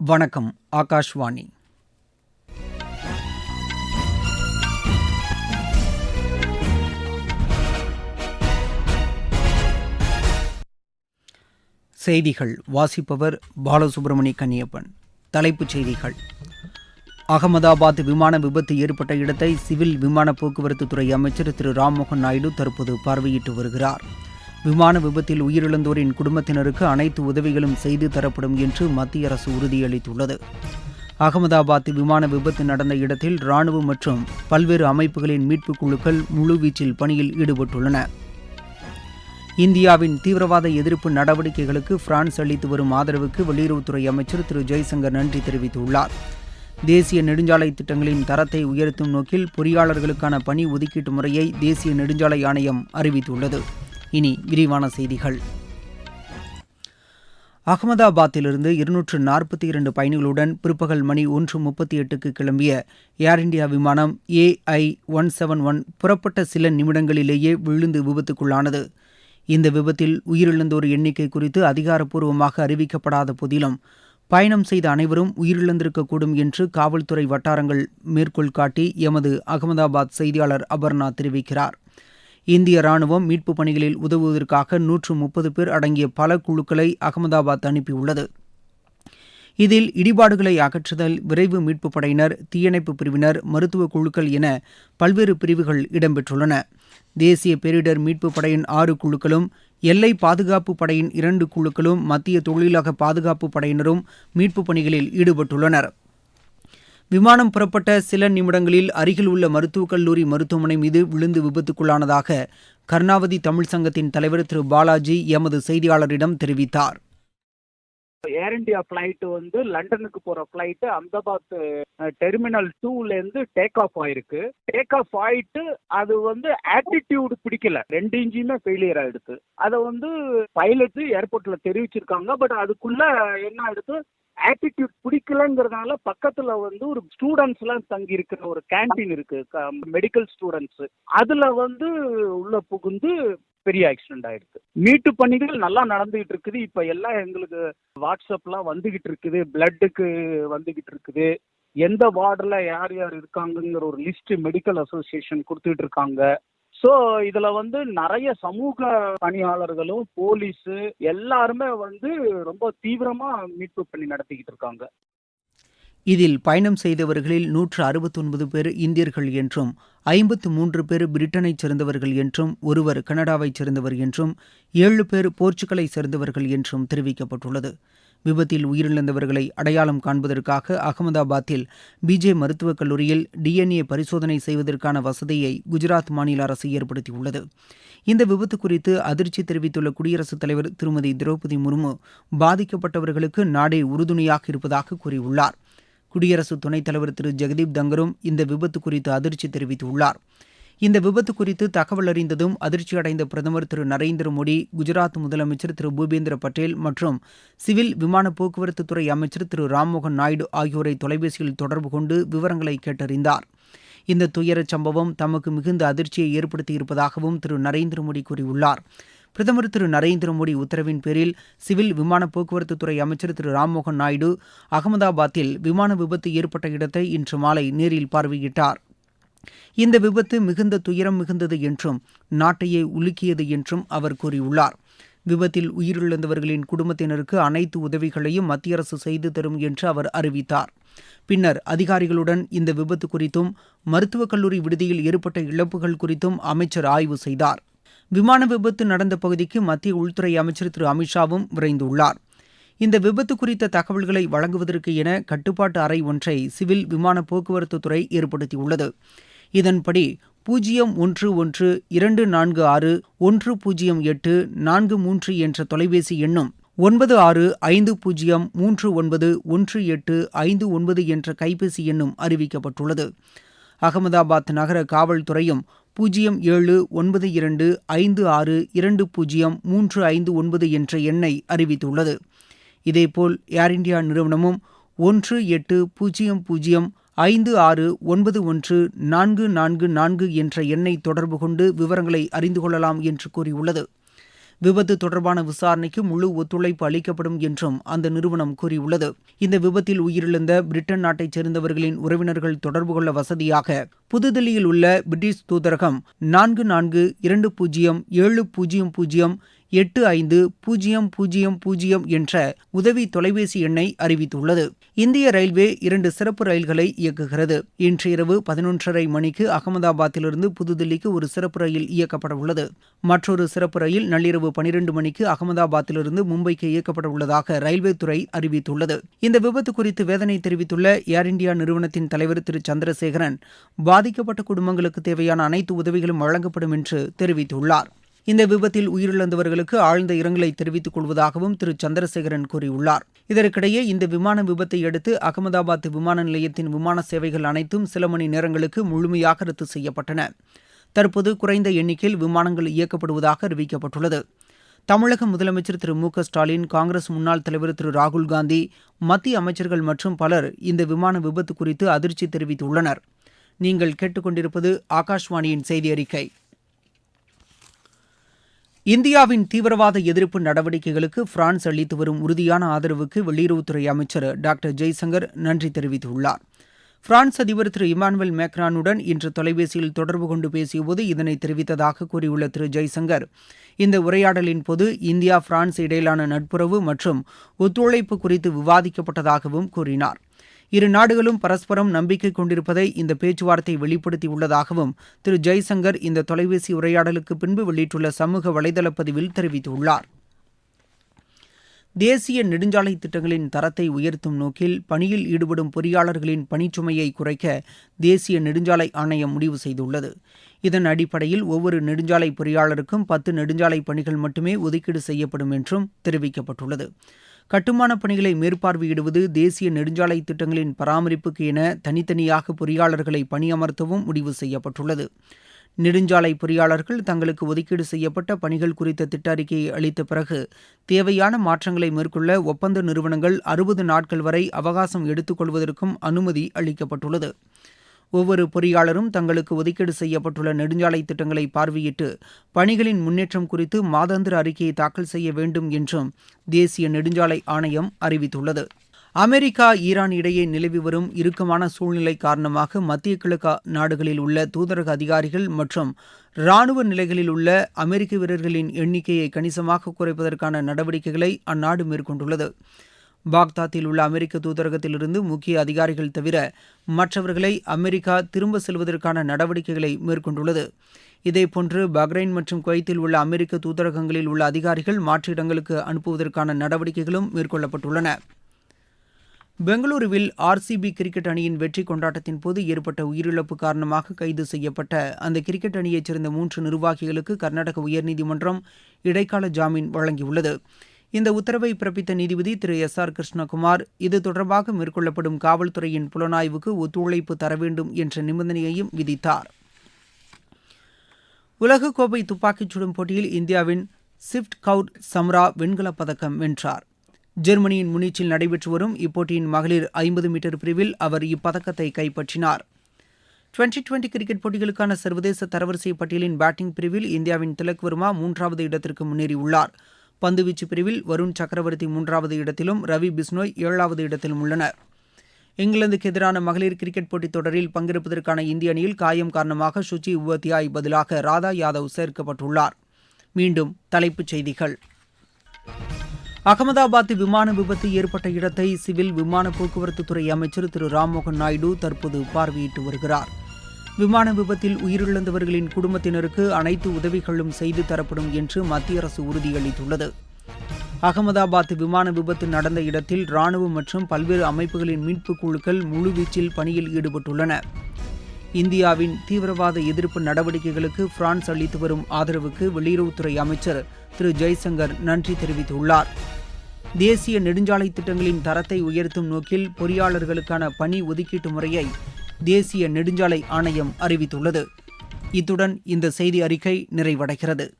வணக்கம் ஆகாஷ்வாணி. செய்திகள் வாசிப்பவர் பாலசுப்ரமணி கன்னியப்பன். தலைப்புச் செய்திகள். அகமதாபாத் விமான விபத்து ஏற்பட்ட இடத்தை சிவில் விமான போக்குவரத்து துறை அமைச்சர் திரு ராம்மோகன் நாயுடு தற்போது பார்வையிட்டு வருகிறார். விமான விபத்தில் உயிரிழந்தோரின் குடும்பத்தினருக்கு அனைத்து உதவிகளும் செய்து தரப்படும் என்று மத்திய அரசு உறுதியளித்துள்ளது. அகமதாபாத் விமான விபத்து நடந்த இடத்தில் ராணுவம் மற்றும் பல்வேறு அமைப்புகளின் மீட்புக் குழுக்கள் முழுவீச்சில் பணியில் ஈடுபட்டுள்ளன. இந்தியாவின் தீவிரவாத எதிர்ப்பு நடவடிக்கைகளுக்கு பிரான்ஸ் அளித்து வரும் ஆதரவுக்கு வெளியுறவுத்துறை அமைச்சர் திரு ஜெய்சங்கர் நன்றி தெரிவித்துள்ளார். தேசிய நெடுஞ்சாலை திட்டங்களின் தரத்தை உயர்த்தும் நோக்கில் பொறியாளர்களுக்கான பணி ஒதுக்கீட்டு முறையை தேசிய நெடுஞ்சாலை ஆணையம் அறிவித்துள்ளது. இனி விரிவான செய்திகள். அகமதாபாத்திலிருந்து இருநூற்று நாற்பத்தி இரண்டு பயணிகளுடன் பிற்பகல் மணி ஒன்று முப்பத்தி எட்டுக்கு கிளம்பிய ஏர் இந்தியா விமானம் ஏஐ ஒன் செவன் ஒன் புறப்பட்ட சில நிமிடங்களிலேயே விழுந்து விபத்துக்குள்ளானது. இந்த விபத்தில் உயிரிழந்தோர் எண்ணிக்கை குறித்து அதிகாரப்பூர்வமாக அறிவிக்கப்படாத போதிலும் பயணம் செய்த அனைவரும் உயிரிழந்திருக்கக்கூடும் என்று காவல்துறை வட்டாரங்கள் மேற்கோள் காட்டி எமது அகமதாபாத் செய்தியாளர் அபர்ணா தெரிவிக்கிறார். இந்திய ராணுவம் மீட்புப் பணிகளில் உதவுவதற்காக நூற்று முப்பது பேர் அடங்கிய பல குழுக்களை அகமதாபாத் அனுப்பியுள்ளது. இதில் இடிபாடுகளை அகற்றுதல் விரைவு மீட்புப் படையினர் தீயணைப்பு பிரிவினர் மருத்துவ குழுக்கள் என பல்வேறு பிரிவுகள் இடம்பெற்றுள்ளன. தேசிய பேரிடர் மீட்புப் படையின் ஆறு குழுக்களும் எல்லை பாதுகாப்பு படையின் இரண்டு குழுக்களும் மத்திய தொழிலக பாதுகாப்பு படையினரும் மீட்புப் பணிகளில் ஈடுபட்டுள்ளனர். விமானம் புறப்பட்ட சில நிமிடங்களில் அருகில் உள்ள மருத்துவக் கல்லூரி மருத்துவமனை மீது விழுந்து விபத்துக்குள்ளானதாக கர்ணாவதி தமிழ் சங்கத்தின் தலைவர் திரு பாலாஜி எமது செய்தியாளரிடம் தெரிவித்தார். ஏர் இந்தியா ஃப்ளைட்டு வந்து லண்டனுக்கு போற ஃப்ளைட்டு அகமதாபாத் டெர்மினல் டூல இருந்து டேக் ஆஃப் ஆயிருக்கு. டேக் ஆஃப் ஆயிட்டு அது வந்து ஆட்டிடியூடு பிடிக்கல. ரெண்டு இன்ஜினுமே ஃபெயிலியர் ஆயிடுச்சு அதை வந்து பைலட் ஏர்போர்ட்ல தெரிவிச்சிருக்காங்க. பட் அதுக்குள்ள என்ன ஆயிடுச்சு ஆட்டிடியூட் பிடிக்கலங்கிறதுனால பக்கத்துல வந்து ஒரு ஸ்டூடெண்ட்ஸ் எல்லாம் தங்கி இருக்கிற ஒரு கேண்டீன் இருக்கு. மெடிக்கல் ஸ்டூடெண்ட்ஸ் அதுல வந்து உள்ள புகுந்து பெரிய ஆக்சிடென்ட் ஆயிருக்கு. மீட்டு பணிகள் நல்லா நடந்துகிட்டு இருக்குது. இப்ப எல்லாம் எங்களுக்கு வாட்ஸ்அப்லாம் வந்துகிட்டு இருக்குது. பிளட்டுக்கு வந்துகிட்டு இருக்குது. எந்த வார்டில் யார் யார் இருக்காங்கங்கிற ஒரு லிஸ்ட் மெடிக்கல் அசோசியேஷன் கொடுத்துட்டு இருக்காங்க. ஸோ இதுல வந்து நிறைய சமூக பணியாளர்களும் போலீஸு எல்லாருமே வந்து ரொம்ப தீவிரமா மீட்பு பண்ணி நடத்திக்கிட்டு இருக்காங்க. இதில் பயணம் செய்தவர்களில் நூற்று அறுபத்தொன்பது பேர் இந்தியர்கள் என்றும் ஐம்பத்து மூன்று பேர் பிரிட்டனைச் சேர்ந்தவர்கள் என்றும் ஒருவர் கனடாவைச் சேர்ந்தவர் என்றும் ஏழு பேர் போர்ச்சுகலை சேர்ந்தவர்கள் என்றும் தெரிவிக்கப்பட்டுள்ளது. விபத்தில் உயிரிழந்தவர்களை அடையாளம் காண்பதற்காக அகமதாபாத்தில் பிஜே மருத்துவக் கல்லூரியில் டிஎன்ஏ பரிசோதனை செய்வதற்கான வசதியை குஜராத் மாநில அரசு ஏற்படுத்தியுள்ளது. இந்த விபத்து குறித்து அதிர்ச்சி தெரிவித்துள்ள குடியரசுத் தலைவர் திருமதி திரௌபதி முர்மு பாதிக்கப்பட்டவர்களுக்கு நாடே உறுதுணையாக இருப்பதாக கூறியுள்ளார். குடியரசு துணைத் தலைவர் திரு. ஜெகதீப் தங்கரும் இந்த விபத்து குறித்து அதிர்ச்சி தெரிவித்துள்ளார். இந்த விபத்து குறித்து தகவல் அறிந்ததும் அதிர்ச்சியடைந்த பிரதமர் திரு நரேந்திர மோடி குஜராத் முதலமைச்சர் திரு பூபேந்திர பட்டேல் மற்றும் சிவில் விமான போக்குவரத்து துறை அமைச்சர் திரு ராம்மோகன் நாயுடு ஆகியோரை தொலைபேசியில் தொடர்பு கொண்டு விவரங்களை கேட்டறிந்தார். இந்த துயரச் சம்பவம் தமக்கு மிகுந்த அதிர்ச்சியை ஏற்படுத்தியிருப்பதாகவும் திரு நரேந்திர மோடி கூறியுள்ளார். பிரதமர் திரு நரேந்திர மோடி உத்தரவின் பேரில் சிவில் விமான போக்குவரத்து துறை அமைச்சர் திரு ராம்மோகன் நாயுடு அகமதாபாத்தில் விமான விபத்து ஏற்பட்ட இடத்தை இன்று மாலை நேரில் பார்வையிட்டார். இந்த விபத்து மிகுந்த துயரம் மிகுந்தது என்றும் நாட்டையே உலுக்கியது என்றும் அவர் கூறியுள்ளார். விபத்தில் உயிரிழந்தவர்களின் குடும்பத்தினருக்கு அனைத்து உதவிகளையும் மத்திய அரசு செய்து தரும் என்று அவர் அறிவித்தார். பின்னர் அதிகாரிகளுடன் இந்த விபத்து குறித்தும் மருத்துவக் கல்லூரி விடுதியில் ஏற்பட்ட இழப்புகள் குறித்தும் அமைச்சர் ஆய்வு செய்தார். விமான விபத்து நடந்த பகுதிக்கு மத்திய உள்துறை அமைச்சர் திரு. அமித்ஷாவும் விரைந்துள்ளார். இந்த விபத்து குறித்த தகவல்களை வழங்குவதற்கு என கட்டுப்பாட்டு அறை ஒன்றை சிவில் விமான போக்குவரத்து துறை ஏற்படுத்தியுள்ளது. இதன்படி பூஜ்ஜியம் ஒன்று ஒன்று இரண்டு நான்கு ஆறு ஒன்று பூஜ்ஜியம் எட்டு நான்கு மூன்று என்ற தொலைபேசி எண்ணும் ஒன்பது ஆறு ஐந்து பூஜ்ஜியம் மூன்று ஒன்பது ஒன்று எட்டு ஐந்து ஒன்பது என்ற கைபேசி எண்ணும் அறிவிக்கப்பட்டுள்ளது. அகமதாபாத் நகர காவல்துறையும் பூஜ்ஜியம் ஏழு ஒன்பது இரண்டு ஐந்து ஆறு இரண்டு பூஜ்ஜியம் மூன்று ஐந்து ஒன்பது என்ற எண்ணை அறிவித்துள்ளது. இதேபோல் ஏர் இந்தியா நிறுவனமும் ஒன்று எட்டு பூஜ்ஜியம் பூஜ்ஜியம் ஐந்து ஆறு ஒன்பது ஒன்று நான்கு நான்கு நான்கு என்ற எண்ணை தொடர்பு கொண்டு விவரங்களை அறிந்து கொள்ளலாம் என்று கூறியுள்ளது. விபத்து தொடர்பான விசாரணைக்கு முழு ஒத்துழைப்பு அளிக்கப்படும் என்றும் அந்த நிறுவனம் கூறியுள்ளது. இந்த விபத்தில் உயிரிழந்த பிரிட்டன் நாட்டைச் சேர்ந்தவர்களின் உறவினர்கள் தொடர்பு கொள்ள வசதியாக புதுதில்லியில் உள்ள பிரிட்டிஷ் தூதரகம் நான்கு நான்கு இரண்டு பூஜ்ஜியம் ஏழு பூஜ்ஜியம் பூஜ்ஜியம் எட்டு ஐந்து பூஜ்ஜியம் பூஜ்ஜியம் பூஜ்ஜியம் என்ற உதவி தொலைபேசி எண்ணை அறிவித்துள்ளது. இந்திய ரயில்வே இரண்டு சிறப்பு ரயில்களை இயக்குகிறது. இன்று இரவு பதினொன்றரை மணிக்கு அகமதாபாத்திலிருந்து புதுதில்லிக்கு ஒரு சிறப்பு ரயில் இயக்கப்பட உள்ளது. மற்றொரு சிறப்பு ரயில் நள்ளிரவு பனிரெண்டு மணிக்கு அகமதாபாத்திலிருந்து மும்பைக்கு இயக்கப்பட உள்ளதாக ரயில்வே துறை அறிவித்துள்ளது. இந்த விபத்து குறித்து வேதனை தெரிவித்துள்ள ஏர் இந்தியா நிறுவனத்தின் தலைவர் திரு சந்திரசேகரன் பாதிக்கப்பட்ட குடும்பங்களுக்கு தேவையான அனைத்து உதவிகளும் வழங்கப்படும் என்று தெரிவித்துள்ளார். இந்த விபத்தில் உயிரிழந்தவர்களுக்கு ஆழ்ந்த இரங்கலை தெரிவித்துக் கொள்வதாகவும் திரு. சந்திரசேகரன் கூறியுள்ளார். இதற்கிடையே இந்த விமான விபத்தை அடுத்து அகமதாபாத் விமான நிலையத்தின் விமான சேவைகள் அனைத்தும் சில மணி நேரங்களுக்கு முழுமையாக ரத்து செய்யப்பட்டன. தற்போது குறைந்த எண்ணிக்கையில் விமானங்கள் இயக்கப்படுவதாக அறிவிக்கப்பட்டுள்ளது. தமிழக முதலமைச்சர் திரு. மு. க. ஸ்டாலின் காங்கிரஸ் முன்னாள் தலைவர் திரு. ராகுல் காந்தி மத்திய அமைச்சர்கள் மற்றும் பலர் இந்த விமான விபத்து குறித்து அதிர்ச்சி தெரிவித்துள்ளனர். நீங்கள் கேட்டுக்கொண்டிருப்பது ஆகாஷ்வாணியின் செய்தி அறிக்கை இந்தியாவின் தீவிரவாத எதிர்ப்பு நடவடிக்கைகளுக்கு பிரான்ஸ் அளித்து வரும் உறுதியான ஆதரவுக்கு வெளியுறவுத்துறை அமைச்சர் டாக்டர் ஜெய்சங்கர் நன்றி தெரிவித்துள்ளார். பிரான்ஸ் அதிபர் திரு இமானுவேல் மேக்ரானுடன் இன்று தொலைபேசியில் தொடர்பு கொண்டு பேசியபோது இதனை தெரிவித்ததாக கூறியுள்ள திரு ஜெய்சங்கர் இந்த உரையாடலின் போது இந்தியா பிரான்ஸ் இடையிலான நட்புறவு மற்றும் ஒத்துழைப்பு குறித்து விவாதிக்கப்பட்டதாகவும் கூறினார். இரு நாடுகளும் பரஸ்பரம் நம்பிக்கை கொண்டிருப்பதை இந்த பேச்சுவார்த்தை வெளிப்படுத்தியுள்ளதாகவும் திரு ஜெய்சங்கர் இந்த தொலைபேசி உரையாடலுக்கு பின்பு வெளியிட்டுள்ள சமூக வலைதள பதிவில் தெரிவித்துள்ளார். தேசிய நெடுஞ்சாலை திட்டங்களின் தரத்தை உயர்த்தும் நோக்கில் பணியில் ஈடுபடும் பொறியாளர்களின் பணிச்சுமையை குறைக்க தேசிய நெடுஞ்சாலை ஆணையம் முடிவு செய்துள்ளது. இதன் அடிப்படையில் ஒவ்வொரு நெடுஞ்சாலை பொறியாளருக்கும் பத்து நெடுஞ்சாலை பணிகள் மட்டுமே ஒதுக்கீடு செய்யப்படும் என்றும் தெரிவிக்கப்பட்டுள்ளது. கட்டுமானப் பணிகளை மேற்பார்வையிடுவது தேசிய நெடுஞ்சாலை திட்டங்களின் பராமரிப்புக்கு என தனித்தனியாக பொறியாளர்களை பணியமர்த்தவும் முடிவு செய்யப்பட்டுள்ளது. நெடுஞ்சாலை பொறியாளர்கள் தங்களுக்கு ஒதுக்கீடு செய்யப்பட்ட பணிகள் குறித்த திட்ட அறிக்கையை அளித்த பிறகு தேவையான மாற்றங்களை மேற்கொள்ள ஒப்பந்த நிறுவனங்கள் அறுபது நாட்கள் வரை அவகாசம் எடுத்துக்கொள்வதற்கும் அனுமதி அளிக்கப்பட்டுள்ளது. ஒவ்வொரு பொறியாளரும் தங்களுக்கு ஒதுக்கீடு செய்யப்பட்டுள்ள நெடுஞ்சாலை திட்டங்களை பார்வையிட்டு பணிகளின் முன்னேற்றம் குறித்து மாதாந்திர அறிக்கையை தாக்கல் செய்ய வேண்டும் என்றும் தேசிய நெடுஞ்சாலை ஆணையம் அறிவித்துள்ளது. அமெரிக்கா ஈரான் இடையே நிலவி வரும் இறுக்கமான சூழ்நிலை காரணமாக மத்திய கிழக்கு நாடுகளில் உள்ள தூதரக அதிகாரிகள் மற்றும் ராணுவ நிலைகளில் உள்ள அமெரிக்க வீரர்களின் எண்ணிக்கையை கணிசமாக குறைப்பதற்கான நடவடிக்கைகளை அந்நாடு மேற்கொண்டுள்ளது. பாக்தாத்தில் உள்ள அமெரிக்க தூதரகத்திலிருந்து முக்கிய அதிகாரிகள் தவிர மற்றவர்களை அமெரிக்கா திரும்ப செல்வதற்கான நடவடிக்கைகளை மேற்கொண்டுள்ளது. இதேபோன்று பஹ்ரைன் மற்றும் குவைத்தில் உள்ள அமெரிக்க தூதரகங்களில் உள்ள அதிகாரிகள் மாற்று இடங்களுக்கு அனுப்புவதற்கான நடவடிக்கைகளும் மேற்கொள்ளப்பட்டுள்ளன. பெங்களூருவில் ஆர்சிபி கிரிக்கெட் அணியின் வெற்றி கொண்டாட்டத்தின் போது ஏற்பட்ட உயிரிழப்பு காரணமாக கைது செய்யப்பட்ட அந்த கிரிக்கெட் அணியைச் சேர்ந்த மூன்று நிர்வாகிகளுக்கு கர்நாடக உயர்நீதிமன்றம் இடைக்கால ஜாமீன் வழங்கியுள்ளது. இந்த உத்தரவை பிறப்பித்த நீதிபதி திரு எஸ் ஆர் கிருஷ்ணகுமார் இது தொடர்பாக மேற்கொள்ளப்படும் காவல்துறையின் புலனாய்வுக்கு ஒத்துழைப்பு தர வேண்டும் என்ற நிபந்தனையையும் விதித்தார். உலகக்கோப்பை துப்பாக்கிச் சுடும் போட்டியில் இந்தியாவின் சிப்ட் கவுர் சம்ரா வெண்கலப் பதக்கம் வென்றார். ஜெர்மனியின் முனிச்சில் நடைபெற்று வரும் இப்போட்டியின் மகளிர் ஐம்பது மீட்டர் பிரிவில் அவர் இப்பதக்கத்தை கைப்பற்றினார். டுவெண்டி டுவெண்டி கிரிக்கெட் போட்டிகளுக்கான சர்வதேச தரவரிசை பட்டியலின் பேட்டிங் பிரிவில் இந்தியாவின் திலக் வர்மா மூன்றாவது இடத்திற்கு முன்னேறியுள்ளார். பந்துவீச்சு பிரிவில் வருண் சக்கரவர்த்தி மூன்றாவது இடத்திலும் ரவி பிஸ்னோய் ஏழாவது இடத்திலும் உள்ளனர். இங்கிலாந்துக்கு எதிரான மகளிர் கிரிக்கெட் போட்டித் தொடரில் பங்கேற்பதற்கான இந்திய அணியில் காயம் காரணமாக சுச்சி உபத்தியாய் பதிலாக ராதா யாதவ் சேர்க்கப்பட்டுள்ளார். மீண்டும் தலைப்புச் செய்திகள். அகமதாபாத் விமான விபத்து ஏற்பட்ட இடத்தை சிவில் விமான போக்குவரத்து துறை அமைச்சர் திரு ராம்மோகன் நாயுடு தற்போது பார்வையிட்டு வருகிறார். விமான விபத்தில் உயிரிழந்தவர்களின் குடும்பத்தினருக்கு அனைத்து உதவிகளும் செய்து தரப்படும் என்று மத்திய அரசு உறுதியளித்துள்ளது. அகமதாபாத் விமான விபத்து நடந்த இடத்தில் ராணுவம் மற்றும் பல்வேறு அமைப்புகளின் மீட்பு குழுக்கள் முழுவீச்சில் பணியில் ஈடுபட்டுள்ளன. இந்தியாவின் தீவிரவாத எதிர்ப்பு நடவடிக்கைகளுக்கு பிரான்ஸ் அளித்து வரும் ஆதரவுக்கு வெளியுறவுத்துறை அமைச்சர் திரு ஜெய்சங்கர் நன்றி தெரிவித்துள்ளார். தேசிய நெடுஞ்சாலை திட்டங்களின் தரத்தை உயர்த்தும் நோக்கில் பொறியாளர்களுக்கான பணி ஒதுக்கீட்டு முறையை தேசிய நெடுஞ்சாலை ஆணையம் அறிவித்துள்ளது. இத்துடன் இந்த செய்தி அறிக்கை நிறைவடைகிறது.